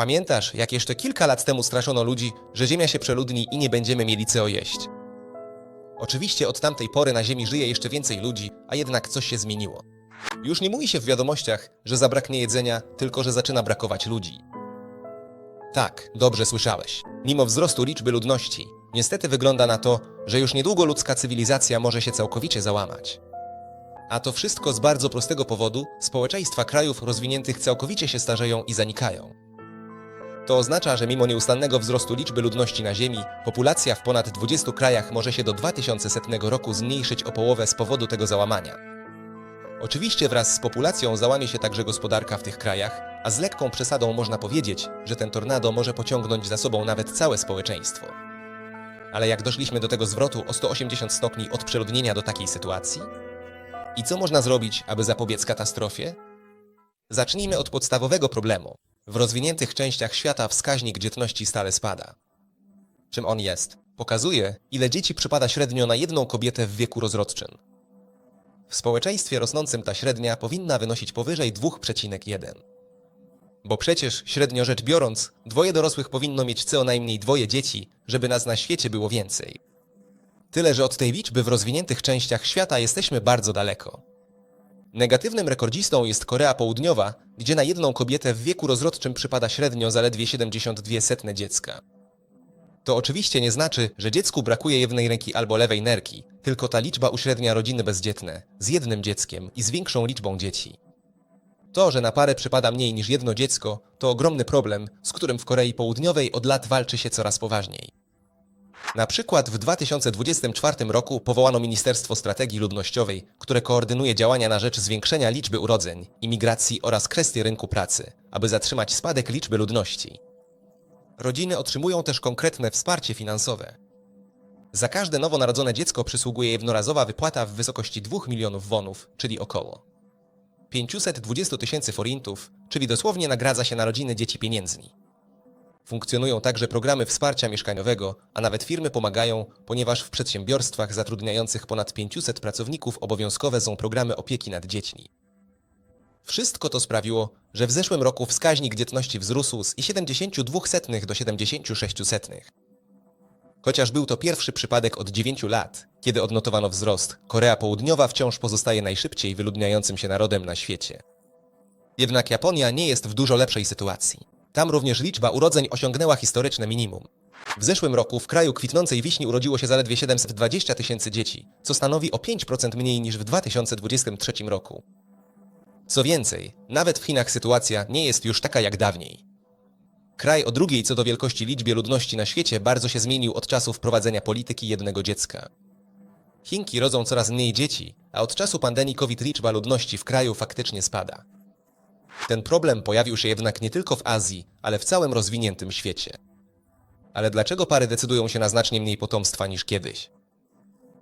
Pamiętasz, jak jeszcze kilka lat temu straszono ludzi, że Ziemia się przeludni i nie będziemy mieli co jeść? Oczywiście od tamtej pory na Ziemi żyje jeszcze więcej ludzi, a jednak coś się zmieniło. Już nie mówi się w wiadomościach, że zabraknie jedzenia, tylko że zaczyna brakować ludzi. Tak, dobrze słyszałeś. Mimo wzrostu liczby ludności, niestety wygląda na to, że już niedługo ludzka cywilizacja może się całkowicie załamać. A to wszystko z bardzo prostego powodu społeczeństwa krajów rozwiniętych całkowicie się starzeją i zanikają. To oznacza, że mimo nieustannego wzrostu liczby ludności na Ziemi, populacja w ponad 20 krajach może się do 2100 roku zmniejszyć o połowę z powodu tego załamania. Oczywiście wraz z populacją załamie się także gospodarka w tych krajach, a z lekką przesadą można powiedzieć, że ten tornado może pociągnąć za sobą nawet całe społeczeństwo. Ale jak doszliśmy do tego zwrotu o 180 stopni od przeludnienia do takiej sytuacji? I co można zrobić, aby zapobiec katastrofie? Zacznijmy od podstawowego problemu. W rozwiniętych częściach świata wskaźnik dzietności stale spada. Czym on jest? Pokazuje, ile dzieci przypada średnio na jedną kobietę w wieku rozrodczym. W społeczeństwie rosnącym ta średnia powinna wynosić powyżej 2,1. Bo przecież, średnio rzecz biorąc, dwoje dorosłych powinno mieć co najmniej dwoje dzieci, żeby nas na świecie było więcej. Tyle, że od tej liczby w rozwiniętych częściach świata jesteśmy bardzo daleko. Negatywnym rekordzistą jest Korea Południowa, gdzie na jedną kobietę w wieku rozrodczym przypada średnio zaledwie 72 setne dziecka. To oczywiście nie znaczy, że dziecku brakuje jednej ręki albo lewej nerki, tylko ta liczba uśrednia rodziny bezdzietne, z jednym dzieckiem i z większą liczbą dzieci. To, że na parę przypada mniej niż jedno dziecko, to ogromny problem, z którym w Korei Południowej od lat walczy się coraz poważniej. Na przykład w 2024 roku powołano Ministerstwo Strategii Ludnościowej, które koordynuje działania na rzecz zwiększenia liczby urodzeń, imigracji oraz kwestii rynku pracy, aby zatrzymać spadek liczby ludności. Rodziny otrzymują też konkretne wsparcie finansowe. Za każde nowonarodzone dziecko przysługuje jednorazowa wypłata w wysokości 2 milionów wonów, czyli około 520 tysięcy forintów, czyli dosłownie nagradza się narodziny dzieci pieniędzmi. Funkcjonują także programy wsparcia mieszkaniowego, a nawet firmy pomagają, ponieważ w przedsiębiorstwach zatrudniających ponad 500 pracowników obowiązkowe są programy opieki nad dziećmi. Wszystko to sprawiło, że w zeszłym roku wskaźnik dzietności wzrósł z 72 setnych do 76 setnych. Chociaż był to pierwszy przypadek od 9 lat, kiedy odnotowano wzrost, Korea Południowa wciąż pozostaje najszybciej wyludniającym się narodem na świecie. Jednak Japonia nie jest w dużo lepszej sytuacji. Tam również liczba urodzeń osiągnęła historyczne minimum. W zeszłym roku w kraju kwitnącej wiśni urodziło się zaledwie 720 tysięcy dzieci, co stanowi o 5% mniej niż w 2023 roku. Co więcej, nawet w Chinach sytuacja nie jest już taka jak dawniej. Kraj o drugiej co do wielkości liczbie ludności na świecie bardzo się zmienił od czasu wprowadzenia polityki jednego dziecka. Chinki rodzą coraz mniej dzieci, a od czasu pandemii COVID liczba ludności w kraju faktycznie spada. Ten problem pojawił się jednak nie tylko w Azji, ale w całym rozwiniętym świecie. Ale dlaczego pary decydują się na znacznie mniej potomstwa niż kiedyś?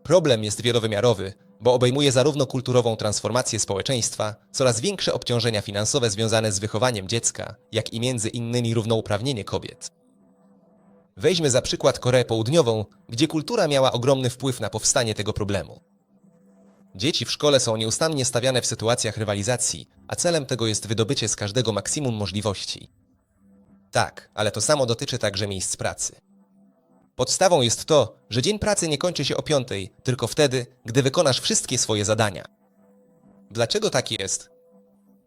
Problem jest wielowymiarowy, bo obejmuje zarówno kulturową transformację społeczeństwa, coraz większe obciążenia finansowe związane z wychowaniem dziecka, jak i między innymi równouprawnienie kobiet. Weźmy za przykład Koreę Południową, gdzie kultura miała ogromny wpływ na powstanie tego problemu. Dzieci w szkole są nieustannie stawiane w sytuacjach rywalizacji, a celem tego jest wydobycie z każdego maksimum możliwości. Tak, ale to samo dotyczy także miejsc pracy. Podstawą jest to, że dzień pracy nie kończy się o piątej, tylko wtedy, gdy wykonasz wszystkie swoje zadania. Dlaczego tak jest?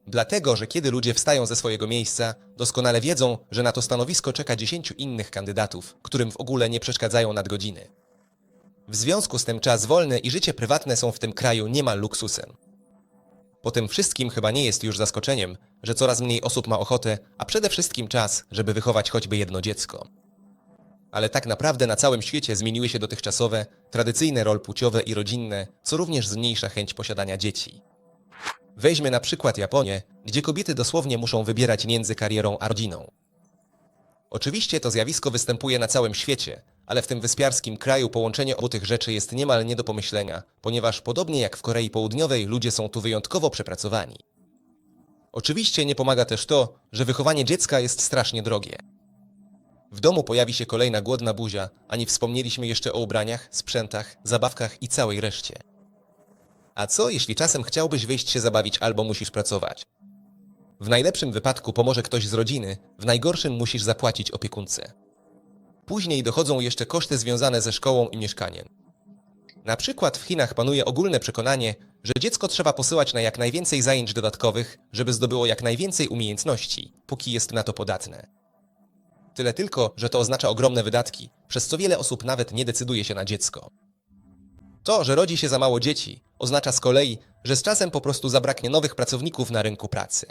Dlatego, że kiedy ludzie wstają ze swojego miejsca, doskonale wiedzą, że na to stanowisko czeka dziesięciu innych kandydatów, którym w ogóle nie przeszkadzają nadgodziny. W związku z tym czas wolny i życie prywatne są w tym kraju niemal luksusem. Po tym wszystkim chyba nie jest już zaskoczeniem, że coraz mniej osób ma ochotę, a przede wszystkim czas, żeby wychować choćby jedno dziecko. Ale tak naprawdę na całym świecie zmieniły się dotychczasowe, tradycyjne rol płciowe i rodzinne, co również zmniejsza chęć posiadania dzieci. Weźmy na przykład Japonię, gdzie kobiety dosłownie muszą wybierać między karierą a rodziną. Oczywiście to zjawisko występuje na całym świecie, ale w tym wyspiarskim kraju połączenie obu tych rzeczy jest niemal nie do pomyślenia, ponieważ podobnie jak w Korei Południowej ludzie są tu wyjątkowo przepracowani. Oczywiście nie pomaga też to, że wychowanie dziecka jest strasznie drogie. W domu pojawi się kolejna głodna buzia, a nie wspomnieliśmy jeszcze o ubraniach, sprzętach, zabawkach i całej reszcie. A co, jeśli czasem chciałbyś wyjść się zabawić albo musisz pracować? W najlepszym wypadku pomoże ktoś z rodziny, w najgorszym musisz zapłacić opiekunce. Później dochodzą jeszcze koszty związane ze szkołą i mieszkaniem. Na przykład w Chinach panuje ogólne przekonanie, że dziecko trzeba posyłać na jak najwięcej zajęć dodatkowych, żeby zdobyło jak najwięcej umiejętności, póki jest na to podatne. Tyle tylko, że to oznacza ogromne wydatki, przez co wiele osób nawet nie decyduje się na dziecko. To, że rodzi się za mało dzieci, oznacza z kolei, że z czasem po prostu zabraknie nowych pracowników na rynku pracy.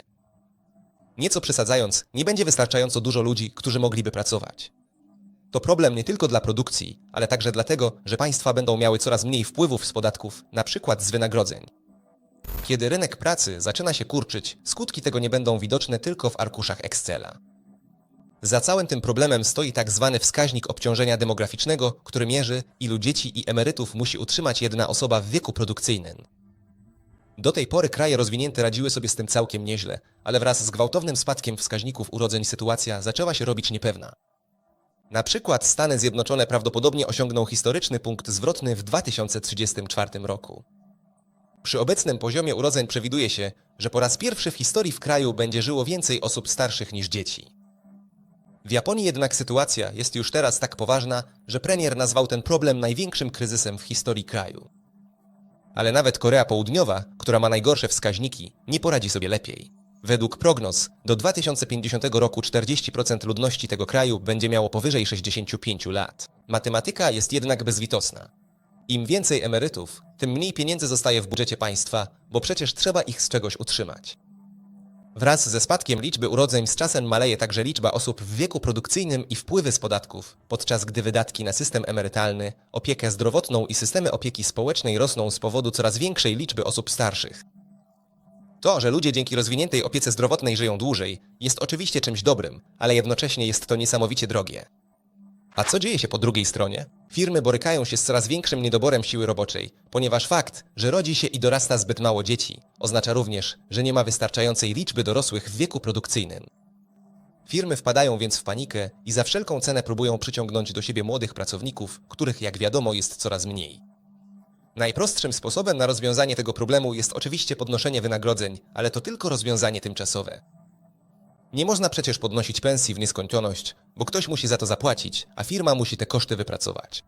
Nieco przesadzając, nie będzie wystarczająco dużo ludzi, którzy mogliby pracować. To problem nie tylko dla produkcji, ale także dlatego, że państwa będą miały coraz mniej wpływów z podatków, na przykład z wynagrodzeń. Kiedy rynek pracy zaczyna się kurczyć, skutki tego nie będą widoczne tylko w arkuszach Excela. Za całym tym problemem stoi tak zwany wskaźnik obciążenia demograficznego, który mierzy, ilu dzieci i emerytów musi utrzymać jedna osoba w wieku produkcyjnym. Do tej pory kraje rozwinięte radziły sobie z tym całkiem nieźle, ale wraz z gwałtownym spadkiem wskaźników urodzeń sytuacja zaczęła się robić niepewna. Na przykład Stany Zjednoczone prawdopodobnie osiągną historyczny punkt zwrotny w 2034 roku. Przy obecnym poziomie urodzeń przewiduje się, że po raz pierwszy w historii w kraju będzie żyło więcej osób starszych niż dzieci. W Japonii jednak sytuacja jest już teraz tak poważna, że premier nazwał ten problem największym kryzysem w historii kraju. Ale nawet Korea Południowa, która ma najgorsze wskaźniki, nie poradzi sobie lepiej. Według prognoz, do 2050 roku 40% ludności tego kraju będzie miało powyżej 65 lat. Matematyka jest jednak bezlitosna. Im więcej emerytów, tym mniej pieniędzy zostaje w budżecie państwa, bo przecież trzeba ich z czegoś utrzymać. Wraz ze spadkiem liczby urodzeń z czasem maleje także liczba osób w wieku produkcyjnym i wpływy z podatków, podczas gdy wydatki na system emerytalny, opiekę zdrowotną i systemy opieki społecznej rosną z powodu coraz większej liczby osób starszych. To, że ludzie dzięki rozwiniętej opiece zdrowotnej żyją dłużej, jest oczywiście czymś dobrym, ale jednocześnie jest to niesamowicie drogie. A co dzieje się po drugiej stronie? Firmy borykają się z coraz większym niedoborem siły roboczej, ponieważ fakt, że rodzi się i dorasta zbyt mało dzieci, oznacza również, że nie ma wystarczającej liczby dorosłych w wieku produkcyjnym. Firmy wpadają więc w panikę i za wszelką cenę próbują przyciągnąć do siebie młodych pracowników, których jak wiadomo jest coraz mniej. Najprostszym sposobem na rozwiązanie tego problemu jest oczywiście podnoszenie wynagrodzeń, ale to tylko rozwiązanie tymczasowe. Nie można przecież podnosić pensji w nieskończoność, bo ktoś musi za to zapłacić, a firma musi te koszty wypracować.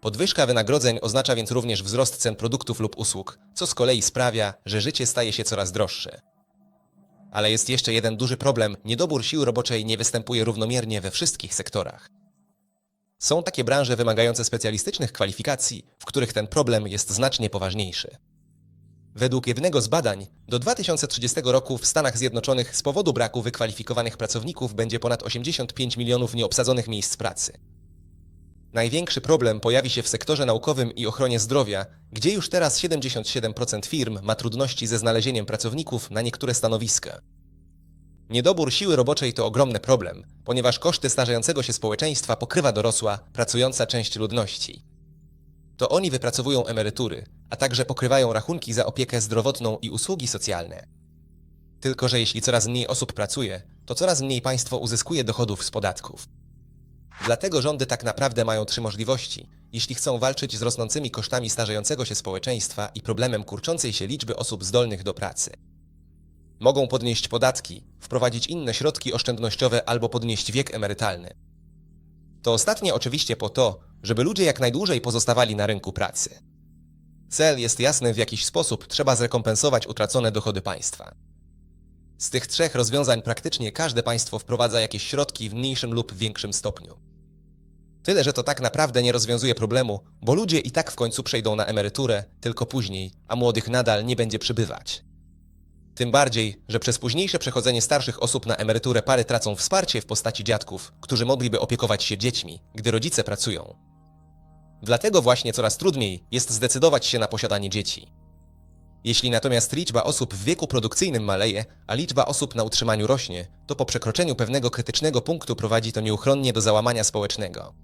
Podwyżka wynagrodzeń oznacza więc również wzrost cen produktów lub usług, co z kolei sprawia, że życie staje się coraz droższe. Ale jest jeszcze jeden duży problem: niedobór siły roboczej nie występuje równomiernie we wszystkich sektorach. Są takie branże wymagające specjalistycznych kwalifikacji, w których ten problem jest znacznie poważniejszy. Według jednego z badań, do 2030 roku w Stanach Zjednoczonych z powodu braku wykwalifikowanych pracowników będzie ponad 85 milionów nieobsadzonych miejsc pracy. Największy problem pojawi się w sektorze naukowym i ochronie zdrowia, gdzie już teraz 77% firm ma trudności ze znalezieniem pracowników na niektóre stanowiska. Niedobór siły roboczej to ogromny problem, ponieważ koszty starzejącego się społeczeństwa pokrywa dorosła, pracująca część ludności. To oni wypracowują emerytury, a także pokrywają rachunki za opiekę zdrowotną i usługi socjalne. Tylko, że jeśli coraz mniej osób pracuje, to coraz mniej państwo uzyskuje dochodów z podatków. Dlatego rządy tak naprawdę mają trzy możliwości, jeśli chcą walczyć z rosnącymi kosztami starzejącego się społeczeństwa i problemem kurczącej się liczby osób zdolnych do pracy. Mogą podnieść podatki, wprowadzić inne środki oszczędnościowe albo podnieść wiek emerytalny. To ostatnie oczywiście po to, żeby ludzie jak najdłużej pozostawali na rynku pracy. Cel jest jasny w jakiś sposób, trzeba zrekompensować utracone dochody państwa. Z tych trzech rozwiązań praktycznie każde państwo wprowadza jakieś środki w mniejszym lub większym stopniu. Tyle, że to tak naprawdę nie rozwiązuje problemu, bo ludzie i tak w końcu przejdą na emeryturę, tylko później, a młodych nadal nie będzie przybywać. Tym bardziej, że przez późniejsze przechodzenie starszych osób na emeryturę pary tracą wsparcie w postaci dziadków, którzy mogliby opiekować się dziećmi, gdy rodzice pracują. Dlatego właśnie coraz trudniej jest zdecydować się na posiadanie dzieci. Jeśli natomiast liczba osób w wieku produkcyjnym maleje, a liczba osób na utrzymaniu rośnie, to po przekroczeniu pewnego krytycznego punktu prowadzi to nieuchronnie do załamania społecznego.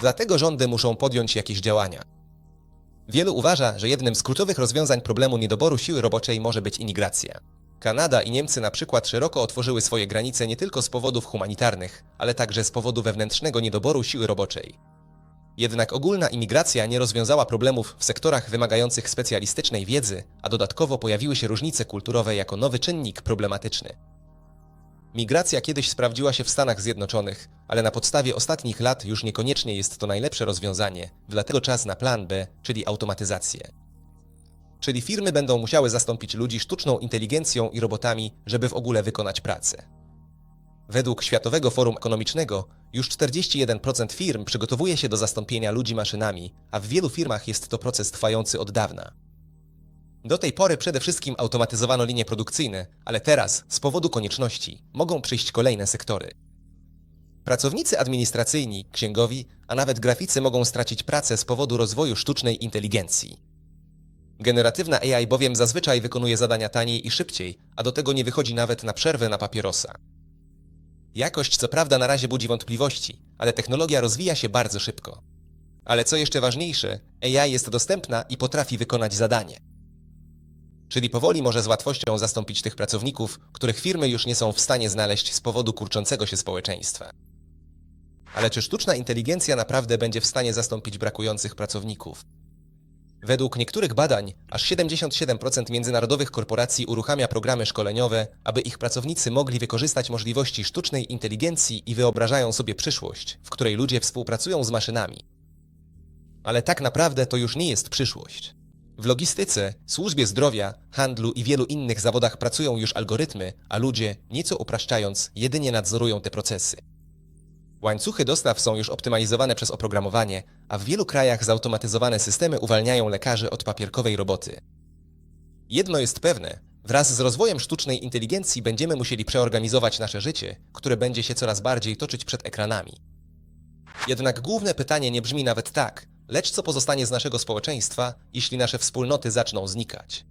Dlatego rządy muszą podjąć jakieś działania. Wielu uważa, że jednym z kluczowych rozwiązań problemu niedoboru siły roboczej może być imigracja. Kanada i Niemcy na przykład szeroko otworzyły swoje granice nie tylko z powodów humanitarnych, ale także z powodu wewnętrznego niedoboru siły roboczej. Jednak ogólna imigracja nie rozwiązała problemów w sektorach wymagających specjalistycznej wiedzy, a dodatkowo pojawiły się różnice kulturowe jako nowy czynnik problematyczny. Migracja kiedyś sprawdziła się w Stanach Zjednoczonych, ale na podstawie ostatnich lat już niekoniecznie jest to najlepsze rozwiązanie, dlatego czas na plan B, czyli automatyzację. Czyli firmy będą musiały zastąpić ludzi sztuczną inteligencją i robotami, żeby w ogóle wykonać pracę. Według Światowego Forum Ekonomicznego już 41% firm przygotowuje się do zastąpienia ludzi maszynami, a w wielu firmach jest to proces trwający od dawna. Do tej pory przede wszystkim automatyzowano linie produkcyjne, ale teraz, z powodu konieczności, mogą przyjść kolejne sektory. Pracownicy administracyjni, księgowi, a nawet graficy mogą stracić pracę z powodu rozwoju sztucznej inteligencji. Generatywna AI bowiem zazwyczaj wykonuje zadania taniej i szybciej, a do tego nie wychodzi nawet na przerwę na papierosa. Jakość co prawda na razie budzi wątpliwości, ale technologia rozwija się bardzo szybko. Ale co jeszcze ważniejsze, AI jest dostępna i potrafi wykonać zadanie. Czyli powoli może z łatwością zastąpić tych pracowników, których firmy już nie są w stanie znaleźć z powodu kurczącego się społeczeństwa. Ale czy sztuczna inteligencja naprawdę będzie w stanie zastąpić brakujących pracowników? Według niektórych badań, aż 77% międzynarodowych korporacji uruchamia programy szkoleniowe, aby ich pracownicy mogli wykorzystać możliwości sztucznej inteligencji i wyobrażają sobie przyszłość, w której ludzie współpracują z maszynami. Ale tak naprawdę to już nie jest przyszłość. W logistyce, służbie zdrowia, handlu i wielu innych zawodach pracują już algorytmy, a ludzie, nieco upraszczając, jedynie nadzorują te procesy. Łańcuchy dostaw są już optymalizowane przez oprogramowanie, a w wielu krajach zautomatyzowane systemy uwalniają lekarzy od papierkowej roboty. Jedno jest pewne, wraz z rozwojem sztucznej inteligencji będziemy musieli przeorganizować nasze życie, które będzie się coraz bardziej toczyć przed ekranami. Jednak główne pytanie nie brzmi nawet tak, lecz co pozostanie z naszego społeczeństwa, jeśli nasze wspólnoty zaczną znikać?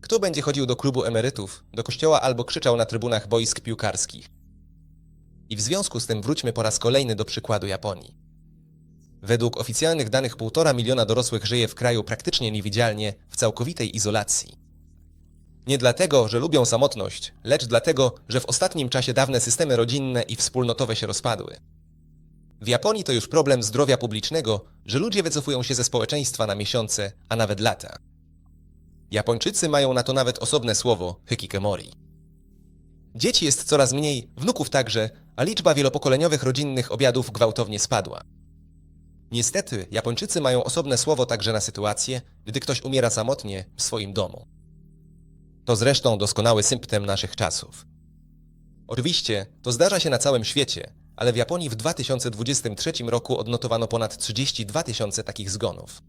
Kto będzie chodził do klubu emerytów, do kościoła albo krzyczał na trybunach boisk piłkarskich? I w związku z tym wróćmy po raz kolejny do przykładu Japonii. Według oficjalnych danych 1,5 miliona dorosłych żyje w kraju praktycznie niewidzialnie, w całkowitej izolacji. Nie dlatego, że lubią samotność, lecz dlatego, że w ostatnim czasie dawne systemy rodzinne i wspólnotowe się rozpadły. W Japonii to już problem zdrowia publicznego, że ludzie wycofują się ze społeczeństwa na miesiące, a nawet lata. Japończycy mają na to nawet osobne słowo hikikemori. Dzieci jest coraz mniej, wnuków także, a liczba wielopokoleniowych rodzinnych obiadów gwałtownie spadła. Niestety, Japończycy mają osobne słowo także na sytuację, gdy ktoś umiera samotnie w swoim domu. To zresztą doskonały symptom naszych czasów. Oczywiście, to zdarza się na całym świecie, ale w Japonii w 2023 roku odnotowano ponad 32 tysiące takich zgonów.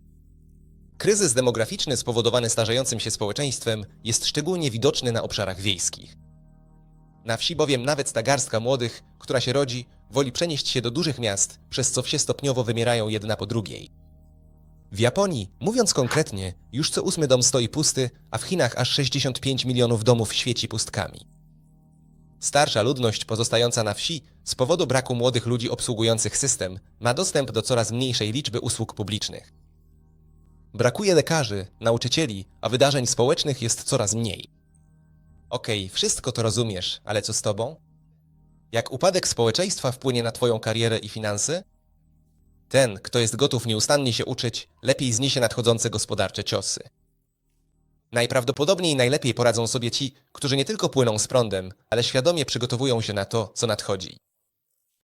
Kryzys demograficzny spowodowany starzejącym się społeczeństwem jest szczególnie widoczny na obszarach wiejskich. Na wsi bowiem nawet ta garstka młodych, która się rodzi, woli przenieść się do dużych miast, przez co wsie stopniowo wymierają jedna po drugiej. W Japonii, mówiąc konkretnie, już co ósmy dom stoi pusty, a w Chinach aż 65 milionów domów świeci pustkami. Starsza ludność pozostająca na wsi z powodu braku młodych ludzi obsługujących system ma dostęp do coraz mniejszej liczby usług publicznych. Brakuje lekarzy, nauczycieli, a wydarzeń społecznych jest coraz mniej. Okej, wszystko to rozumiesz, ale co z tobą? Jak upadek społeczeństwa wpłynie na twoją karierę i finanse? Ten, kto jest gotów nieustannie się uczyć, lepiej zniesie nadchodzące gospodarcze ciosy. Najprawdopodobniej najlepiej poradzą sobie ci, którzy nie tylko płyną z prądem, ale świadomie przygotowują się na to, co nadchodzi.